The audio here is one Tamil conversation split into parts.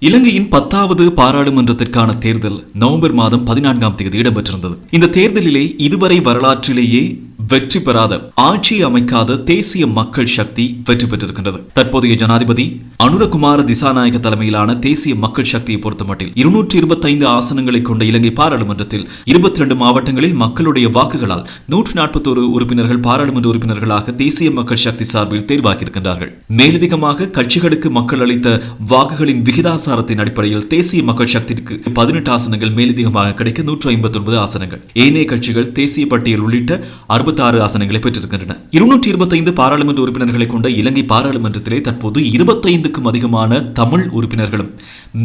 இலங்கையின் பத்தாவது பாராளுமன்றத்திற்கான தேர்தல் நவம்பர் மாதம் பதினான்காம் தேதி இடம்பெற்றிருந்தது. இந்த தேர்தலிலே இதுவரை வரலாற்றிலேயே வெற்றி பெறாத ஆட்சி அமைக்காத தேசிய மக்கள் சக்தி வெற்றி பெற்றிருக்கின்றது. தற்போதைய ஜனாதிபதி அனுரகுமார திசாநாயக தலைமையிலான தேசிய மக்கள் சக்தியை பொறுத்தமட்டில் இருநூற்றி இருபத்தைந்து ஆசனங்களை கொண்ட இலங்கை பாராளுமன்றத்தில் இருபத்தி இரண்டு மாவட்டங்களில் மக்களுடைய வாக்குகளால் நூற்று நாற்பத்தோரு உறுப்பினர்கள் பாராளுமன்ற உறுப்பினர்களாக தேசிய மக்கள் சக்தி சார்பில் தேர்வாகியிருக்கின்றார்கள். மேலதிகமாக கட்சிகளுக்கு மக்கள் அளித்த வாக்குகளின் விகிதாசாரத்தின் அடிப்படையில் தேசிய மக்கள் சக்திக்கு பதினெட்டு ஆசனங்கள் மேலதிகமாக கிடைக்க நூற்று ஐம்பத்தி ஒன்பது ஆசனங்கள். ஏனைய கட்சிகள் தேசிய பட்டியல் உள்ளிட்ட அறுபத்தி இருபத்தாறு ஆசனங்களை பெற்றிருக்கின்றன. இருநூற்றி இருபத்தைந்து பாராளுமன்ற உறுப்பினர்களை கொண்ட இலங்கை பாராளுமன்றத்திலே தற்போது இருபத்தைந்துக்கும் அதிகமான தமிழ் உறுப்பினர்களும்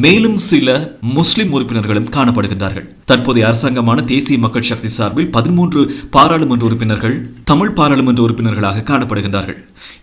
மேலும் சில முஸ்லிம் உறுப்பினர்களும் காணப்படுகின்றார்கள். தற்போதைய அரசாங்கமான தேசிய மக்கள் சக்தி சார்பில் பதிமூன்று பாராளுமன்ற உறுப்பினர்கள் தமிழ் பாராளுமன்ற உறுப்பினர்களாக காணப்படுகின்றார்கள்.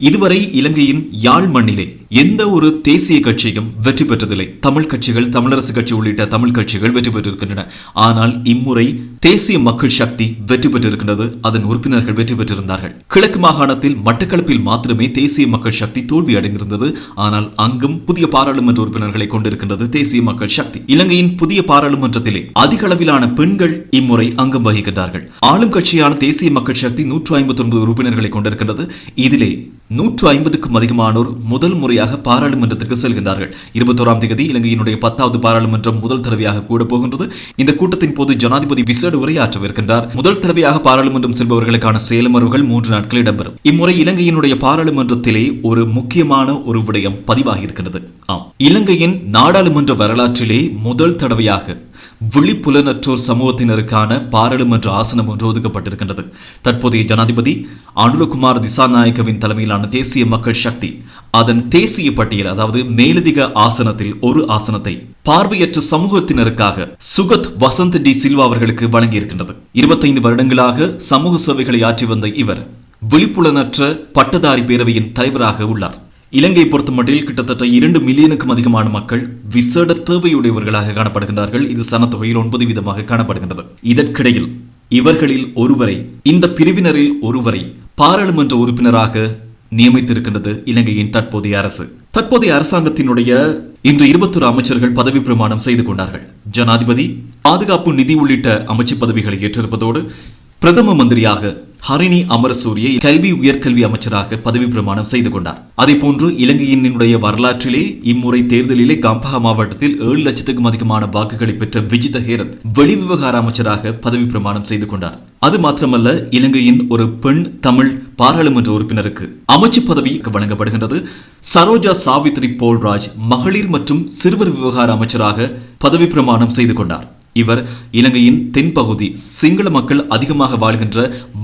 இதுவரை இலங்கையின் யாழ் மண்ணிலே எந்த ஒரு தேசிய கட்சியும் வெற்றி பெற்றதில்லை. தமிழ் கட்சிகள் தமிழரசு கட்சி உள்ளிட்ட தமிழ் கட்சிகள் வெற்றி பெற்றிருக்கின்றன. ஆனால் இம்முறை தேசிய மக்கள் சக்தி வெற்றி பெற்றிருக்கின்றது. அதன் உறுப்பினர் உறுப்பினர்கள் வெற்றி பெற்றிருந்தார்கள். கிழக்கு மாகாணத்தில் மட்டக்களப்பில் மாத்திரமே தேசிய மக்கள் சக்தி தோல்வி அடைந்திருந்தது. ஆனால் அங்கும் புதிய பாராளுமன்ற உறுப்பினர்களை கொண்டிருக்கின்றது தேசிய மக்கள் சக்தி. இலங்கையின் புதிய பாராளுமன்றத்திலே அதிக அளவிலான பெண்கள் இம்முறை அங்கம் வகிக்கின்றார்கள். ஆளும் கட்சியான தேசிய மக்கள் சக்தி நூற்று ஐம்பத்தி ஒன்பது உறுப்பினர்களை கொண்டிருக்கின்றது. இதிலே நூற்று ஐம்பதுக்கும் அதிகமானோர் முதல் முறையாக பாராளுமன்றத்திற்கு செல்கின்றார்கள். இருபத்தோராம் தேதி இலங்கையினுடைய பத்தாவது பாராளுமன்றம் முதல் தடவையாக கூட போகின்றது. இந்த கூட்டத்தின் போது ஜனாதிபதி விசேட உரையாற்றவிருக்கின்றார். முதல் தடவையாக பாராளுமன்றம் செல்பவர்களுக்கான செயலமர்வுகள் மூன்று நாட்கள் இடம்பெறும். இம்முறை இலங்கையினுடைய பாராளுமன்றத்திலே ஒரு முக்கியமான ஒரு விடயம் பதிவாகி இருக்கின்றது ஆம். இலங்கையின் நாடாளுமன்ற வரலாற்றிலே முதல் தடவையாக விழிப்புலனற்றோர் சமூகத்தினருக்கான பாராளுமன்ற ஆசனம் ஒன்று ஒதுக்கப்பட்டிருக்கின்றது. தற்போதைய ஜனாதிபதி அனுரகுமார் திசாநாயக்கவின் தலைமையிலான தேசிய மக்கள் சக்தி அதன் தேசிய பட்டியல் அதாவது மேலதிக ஆசனத்தில் ஒரு ஆசனத்தை பார்வையற்ற சமூகத்தினருக்காக சுகத் வசந்த் டி சில்வா அவர்களுக்கு வழங்கியிருக்கின்றது. இருபத்தைந்து வருடங்களாக சமூக சேவைகளை ஆற்றி வந்த இவர் விழிப்புலனற்ற பட்டதாரி பேரவையின் தலைவராக உள்ளார். இலங்கை பொறுத்தமட்டில் கிட்டத்தட்ட இரண்டு மில்லியனுக்கும் அதிகமான மக்கள் விசேட தேவையுடையவர்களாக காணப்படுகின்றார்கள். இது சனத்தொகையில் ஒன்பது வீதமாக காணப்படுகின்றது. இதற்கிடையில் இவர்களில் ஒருவரை இந்த பிரிவினரில் ஒருவரை பாராளுமன்ற உறுப்பினராக நியமித்திருக்கின்றது இலங்கையின் தற்போதைய அரசு. தற்போதைய அரசாங்கத்தினுடைய இன்று இருபத்தொரு அமைச்சர்கள் பதவி பிரமாணம் செய்து கொண்டார்கள். ஜனாதிபதி பாதுகாப்பு நிதி உள்ளிட்ட அமைச்சு பதவிகளை ஏற்றிருப்பதோடு பிரதம மந்திரியாக ஹரிணி அமரசூரிய கல்வி உயர்கல்வி அமைச்சராக பதவி பிரமாணம் செய்து கொண்டார். அதே போன்று இலங்கையினுடைய வரலாற்றிலே இம்முறை தேர்தலிலே கம்பஹா மாவட்டத்தில் ஏழு லட்சத்துக்கும் அதிகமான வாக்குகளை பெற்ற விஜித ஹேரத் வெளிவிவகார அமைச்சராக பதவி பிரமாணம் செய்து கொண்டார். அது மாத்திரமல்ல இலங்கையின் ஒரு பெண் தமிழ் பாராளுமன்ற உறுப்பினருக்கு அமைச்சு பதவி வழங்கப்படுகின்றது. சரோஜா சாவித்ரி போல்ராஜ் மகளிர் மற்றும் சிறுவர் விவகார அமைச்சராக பதவி பிரமாணம் செய்து கொண்டார். இவர் இலங்கையின் தென்பகுதி சிங்கள மக்கள் அதிகமாக வாழ்கின்ற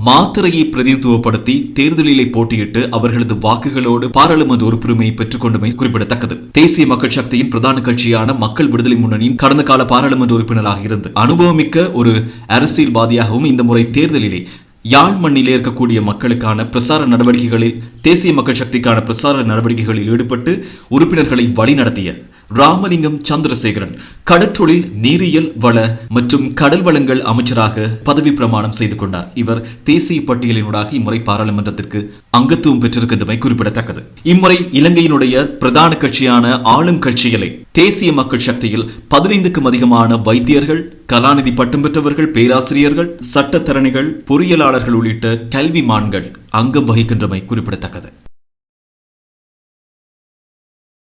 மாத்திரையை பிரதிநிதித்துவப்படுத்தி தேர்தலிலே போட்டியிட்டு அவர்களது வாக்குகளோடு பாராளுமன்ற உறுப்புரிமையை பெற்றுக் கொண்டமை குறிப்பிடத்தக்கது. தேசிய மக்கள் சக்தியின் பிரதான கட்சியான மக்கள் விடுதலை முன்னணியின் கடந்த கால பாராளுமன்ற உறுப்பினராக இருந்து அனுபவமிக்க ஒரு அரசியல்வாதியாகவும் இந்த முறை தேர்தலிலே யாழ் மண்ணிலே இருக்கக்கூடிய மக்களுக்கான பிரசார நடவடிக்கைகளில் தேசிய மக்கள் சக்திக்கான பிரசார நடவடிக்கைகளில் ஈடுபட்டு உறுப்பினர்களை வழிநடத்திய ராமலிங்கம் சந்திரசேகரன் கடற்றொழில் நீரியல் வள மற்றும் கடல் வளங்கள் அமைச்சராக பதவி பிரமாணம் செய்து கொண்டார். இவர் தேசிய பட்டியலினூடாக இம்முறை பாராளுமன்றத்திற்கு அங்கத்துவம் பெற்றிருக்கின்றமை குறிப்பிடத்தக்கது. இம்முறை இலங்கையினுடைய பிரதான கட்சியான ஆளும் கட்சிகளை தேசிய மக்கள் சக்தியில் பதினைந்துக்கும் அதிகமான வைத்தியர்கள் கலாநிதி பட்டம் பெற்றவர்கள் பேராசிரியர்கள் சட்டத்தரணிகள் பொறியியலாளர்கள் உள்ளிட்ட கல்விமான்கள் அங்கம் வகிக்கின்றமை குறிப்பிடத்தக்கது.